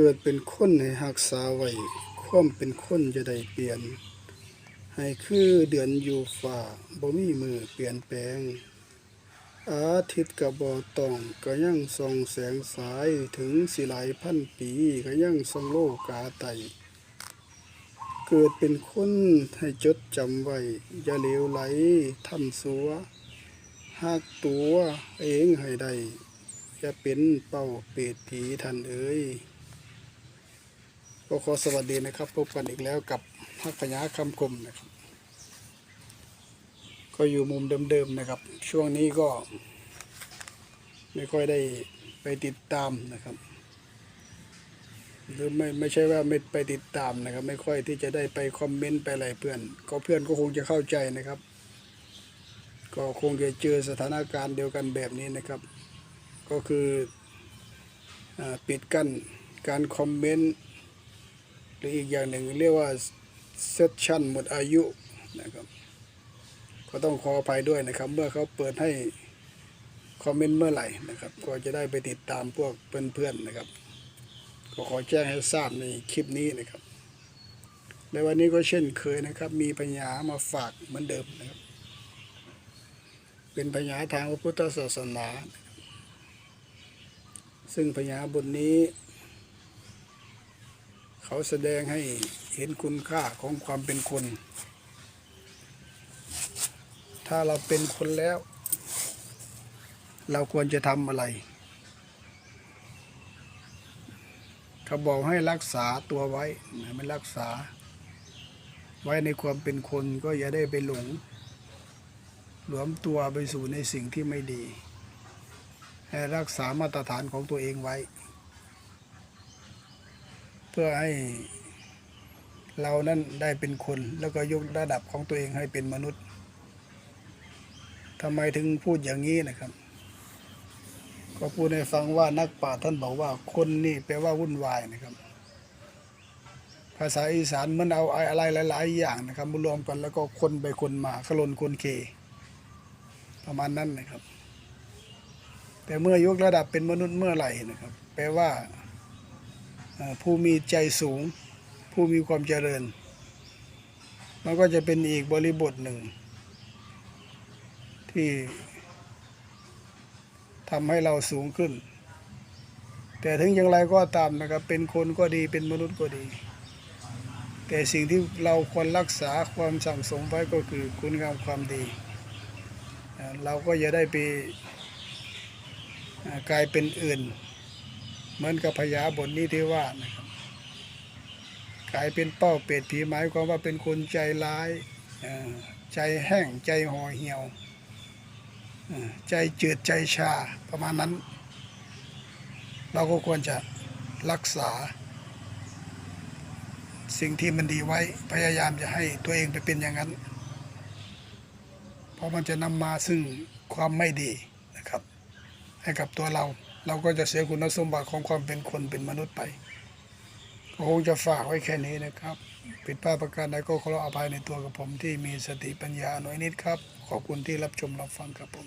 เกิดเป็นคนให้รักษาไว้ความเป็นคนจะได้เปลี่ยน ให้คือเดือนอยู่ฝ่าบ่มีมือเปลี่ยนแปลง อาทิตย์ก็บ่ต้องก็ยังส่องแสงสายถึงสิหลายพันปีก็ยังส่องโลกาไตเกิดเป็นคนให้จดจำไว้อย่าเลวไหลทำสัวหักตัวเองให้ได้จะเป็นเป้าเปรตผีท่านเอ้ย ก็ขอสวัสดีนะครับ พบกันอีกแล้วกับพักพญาคำคมนะครับ ก็อยู่มุมเดิมๆนะครับ ช่วงนี้ก็ ไม่ค่อยได้ไปติดตามนะครับ หรือไม่ไม่ใช่ว่าไม่ไปติดตามนะครับ ไม่ค่อยที่จะได้ไปคอมเมนต์ไปอะไรเพื่อน ก็เพื่อนก็คงจะเข้าใจนะครับ ก็คงจะเจอสถานการณ์เดียวกันแบบนี้นะครับ ก็คืออปิดกั้นการคอมเมนต์ หรืออีกอย่างหนึ่งเรียกว่าเซสชั่นหมดอายุนะครับก็ต้องขออภัยด้วยนะครับ เมื่อเขาเปิดให้คอมเมนต์เมื่อไหร่นะครับ ก็จะได้ไปติดตามพวกเพื่อนๆนะครับ ก็ขอแจ้งให้ทราบในคลิปนี้นะครับ ในวันนี้ก็เช่นเคยนะครับ มีปัญญามาฝากเหมือนเดิมนะครับ เป็นปัญญาทางพระพุทธศาสนา ซึ่งปัญญาบทนี้ เขาแสดงให้เห็นคุณค่าของความเป็นคน ถ้าเราเป็นคนแล้ว เราควรจะทำอะไร เขาบอกให้รักษาตัวไว้ไม่รักษา ไว้ในความเป็นคนก็อย่าได้ไปหลงหลวมตัวไปสู่ในสิ่งที่ไม่ดี ให้รักษามาตรฐานของตัวเองไว้ พื่อให้เรานั้นได้เป็นคน แล้วก็ยกระดับของตัวเองให้เป็นมนุษย์ทำไมถึงพูดอย่างนี้นะครับ ก็พูดให้ฟังว่านักปราชญ์ท่านบอกว่าคนนี่แปลว่าวุ่นวายนะครับ ภาษาอีสานมันเอาอะไรหลาย ๆ อย่างนะครับมารวมกันแล้วก็คนไปคนมาขลนคนเค ประมาณนั้นนะครับ แต่เมื่อยกระดับเป็นมนุษย์เมื่อไหร่นะครับ แปลว่า ผู้มีใจสูง ผู้มีความเจริญ มันก็จะเป็นอีกบริบทหนึ่ง ที่ทำให้เราสูงขึ้น แต่ถึงอย่างไรก็ตามนะครับ เป็นคนก็ดีเป็นมนุษย์ก็ดี แต่สิ่งที่เราควรรักษาความสั่งสมไว้ก็คือคุณงามความดี เราก็อย่าได้ไปกลายเป็นอื่น เหมือนกับพยาบทนี้ที่ว่านะครับกลายเป็นเป้าเป็ดผีหมายความว่าเป็นคนใจร้ายใจแห้งใจห่อเหี่ยวใจจืดใจชาประมาณนั้น เราก็ควรจะรักษา สิ่งที่มันดีไว้พยายามจะให้ตัวเองไปเป็นอย่างนั้น เพราะมันจะนำมาซึ่งความไม่ดีนะครับ ให้กับตัวเรา เราก็จะเสียคุณสมบัติของความเป็นคนเป็นมนุษย์ไปก็คงจะฝากไว้แค่นี้นะครับ ผิดพลาดประการใดก็ขออภัยในตัวกับผมที่มีสติปัญญาหน่อยนิดครับ ขอบคุณที่รับชมรับฟังครับผม